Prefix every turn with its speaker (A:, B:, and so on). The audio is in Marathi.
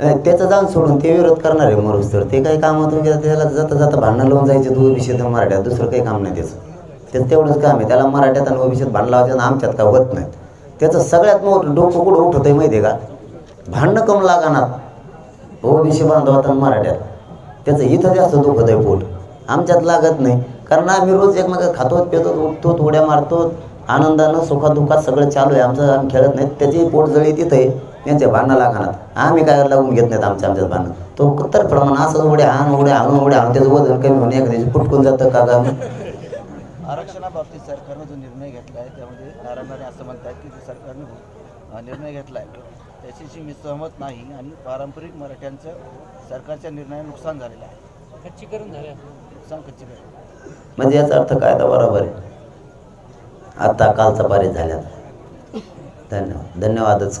A: नाही, त्याचं सोडून ते विरोध करणार आहे मरूस तर. ते काही कामात वगैरे त्याला जाता जाता भांडणं लावून जायचे तू अभिषेक मराठ्यात. दुसरं काही काम नाही त्याचं. ते तेवढंच काम आहे. त्याला मराठ्यात आणि अभिषेक भांडण लावायचं आणि आमच्यात काय होत नाहीत त्याचं सगळ्यात मोठं डोकं कुठं उठवत आहे माहिती आहे का? भांडणं कम लागणार ओबीसी बांधवात आणि मराठ्यात. त्याचं इथं जास्त दुखत आहे पोट. आमच्यात लागत नाही. कारण आम्ही रोज एकमेकात खातो पितो उठतो उड्या मारतो आनंदानं सुखादुखात सगळं चालू आहे. आमचं आम्ही खेळत नाही. त्याची पोटजळी तिथं आहे. त्यांच्या भांडणं लागणार. आम्ही काय लागून घेत नाहीत आमच्या आमच्यात भांडणं. तो तर प्रमाण असंच उड्या आण उड्या आणून उड्या आणून त्याचं वजन कमी होऊन एखाद्याची फुटकून जातं का का
B: आरक्षणाबाबतीत सरकारनं जो निर्णय घेतला आहे त्यामध्ये नारायणराणे असं म्हणतात की जो सरकारने निर्णय घेतला आहे त्याच्याशी मी सहमत नाही आणि पारंपरिक मराठ्यांचं सरकारच्या निर्णयाने नुकसान झालेलं आहे.
C: खच्चीकरण झालं
B: नुकसान कच्ची आहे
A: म्हणजे याचा अर्थ कायदा बरोबर आहे. आता कालचा पारित झाल्यात. धन्यवाद. धन्यवादच.